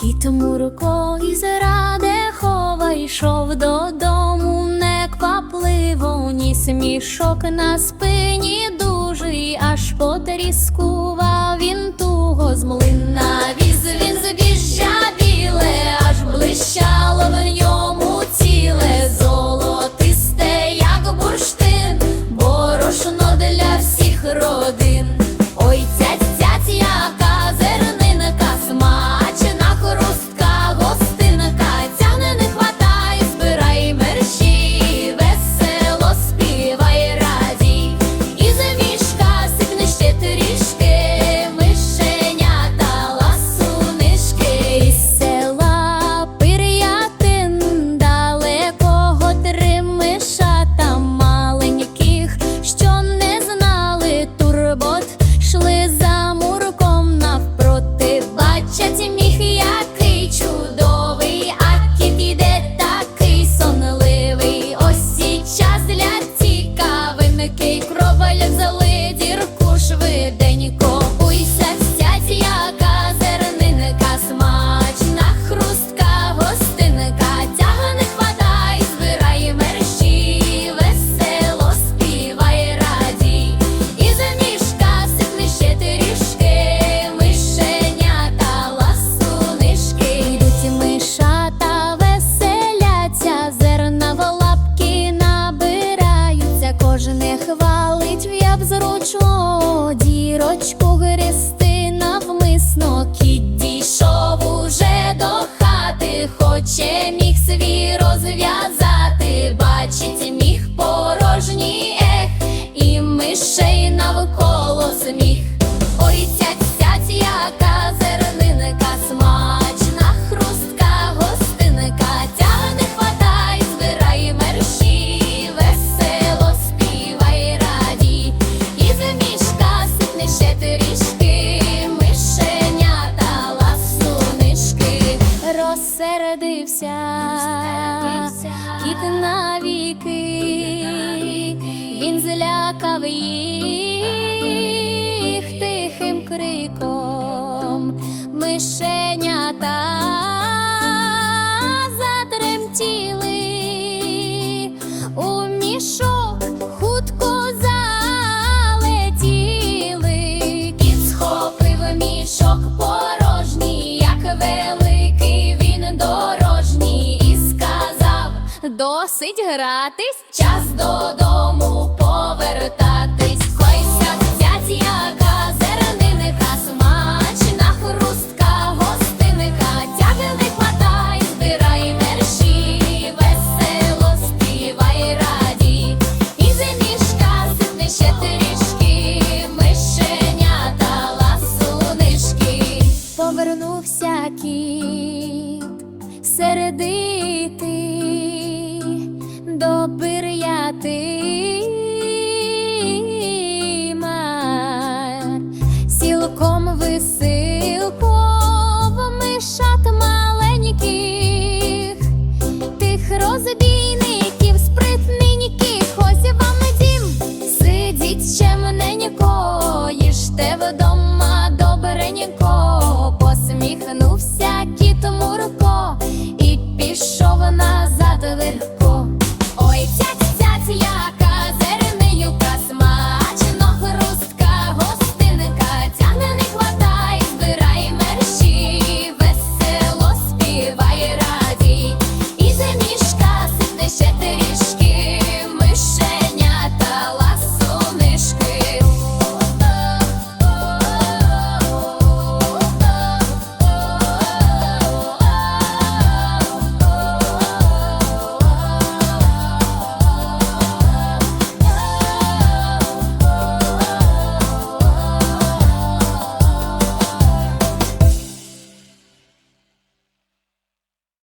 Кіт у рукою заради хова йшов додому, неквапливо, ні смішок на спині дужий, аж потріскував. Він туго з млина віз, він збіжжя біле, аж блищало в ньому ціле. Золотисте, як бурштин, борошно для всіх родин. it is розсередився, кіт на віки, він злякав їх тихим криком мишенята. досить гратись, час додому повертатись, Хойся цяцяка, зерниника, смачна хрустка, гостиника, тяги не хватай, збирай мерші, весело співай раді, і зимішка сипни ще трішки, мишенята, ласунишки, повернувся кіт середити.